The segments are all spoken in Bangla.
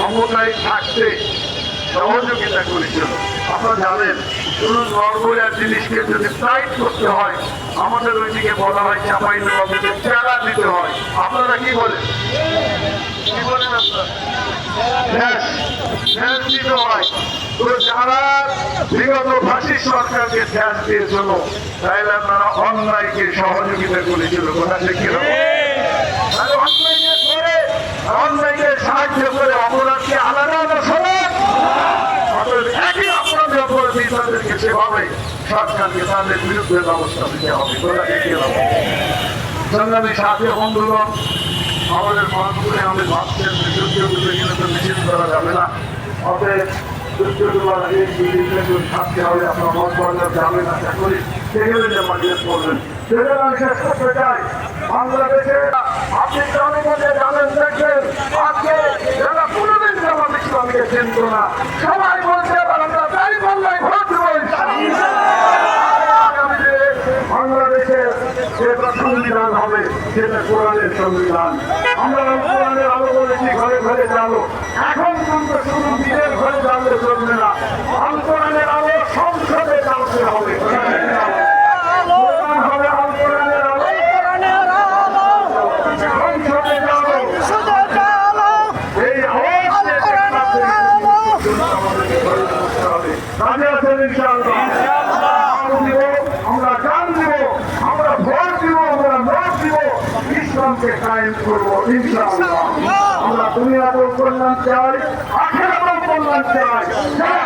ক্ষমতায় থাকতে সহযোগিতা করেছিল। আপনারা জানেন শুধু নরবরিয়ার জিনিসকে যদি টাইট করতে হয়, আমাদের ওইদিকে বলা হয় চাপাই নবাবকে চারা দিতে হয়। আপনারা কি বলেন? কি বলেন আপনারা? দিতে হয়। তো যারা বিগত ফাঁসির সরকারকে গ্যাস দিয়েছিল, তাইলে আপনারা অন্যায়কে সহযোগিতা করেছিল। কথা ঠিক কিনা সেভাবে সরকারকে তাদের বিরুদ্ধে ব্যবস্থা নিতে হবে সংগ্রামী সাথে বন্ধুগণ, আমাদের মানুষগুলি আমাদের ভাবছেন যে দুর্যোগগুলো কিন্তু নিষেধ করা যাবে না। অতএব থাকতে হবে আপনার মত যাবে না আশা করি সেগুলো যে মাঝে করবেন সেগুলো আমি শেষ করতে না সেটা কোরআনের সংবিধান। আমরা কোরআনের আলো বলেছি ঘরে ঘরে জানো এখন পর্যন্ত শুধু নিজের ঘরে জানলে চলবে না আল কোরআনের আলো সংসদে জানতে হবে কোরআন হবে আল কোরআনের আলো সংসদে জানো এই আওয়াজ কাজে আছেন ইনশাআল্লাহ আমরা দিব, আমরা গান দিব আমরা ভোট দিব আমরা ভোট দিব ইসলামকে কায়েম করব ইনশাআল্লাহ। আমরা দুনিয়াতেও কল্যাণ চাই আখেরাতেও কল্যাণ চাই যারা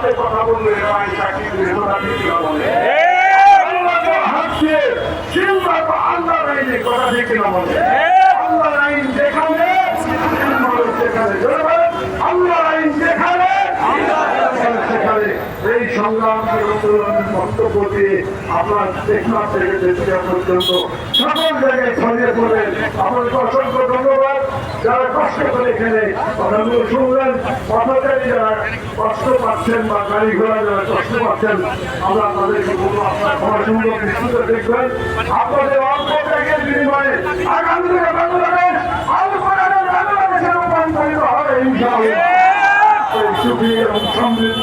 কোরআনের আইনের পক্ষে ভোট দিবে, তারা আমাদের পক্ষে সাহায্যটা নিয়ে যেন আমরা দরবারে কবুল হবে করে দেখি আমি আল্লাহর পক্ষে ভোট না দেয় সূরা ইয়াসিনের 65 নম্বর আয়াত আল্লাহ বলছেন আলিয়ামা সেদিন মানুষের মুখ বন্ধ যাবে হাতে কথা বললে এই দিয়ে আপনার টেকনাফ থেকে সকল জায়গায় ছড়িয়ে পড়েন আপনাকে অসংখ্য ধন্যবাদ। যারা কষ্ট করে এখানে কথাগুলো শুনলেন পথচারী যারা কষ্ট পাচ্ছেন বা গাড়ি ঘোড়া যারা কষ্ট পাচ্ছেন আমরা তাদেরকে বলব আপনার সুন্দর নিশ্চিত দেখবেন আপনাদের অল্প ত্যাগের বিনিময়ে আগামী দিনে বাংলাদেশ আল কোরআনের বাংলাদেশে রূপান্তরিত হবে ইনশাআল্লাহ সমৃদ্ধ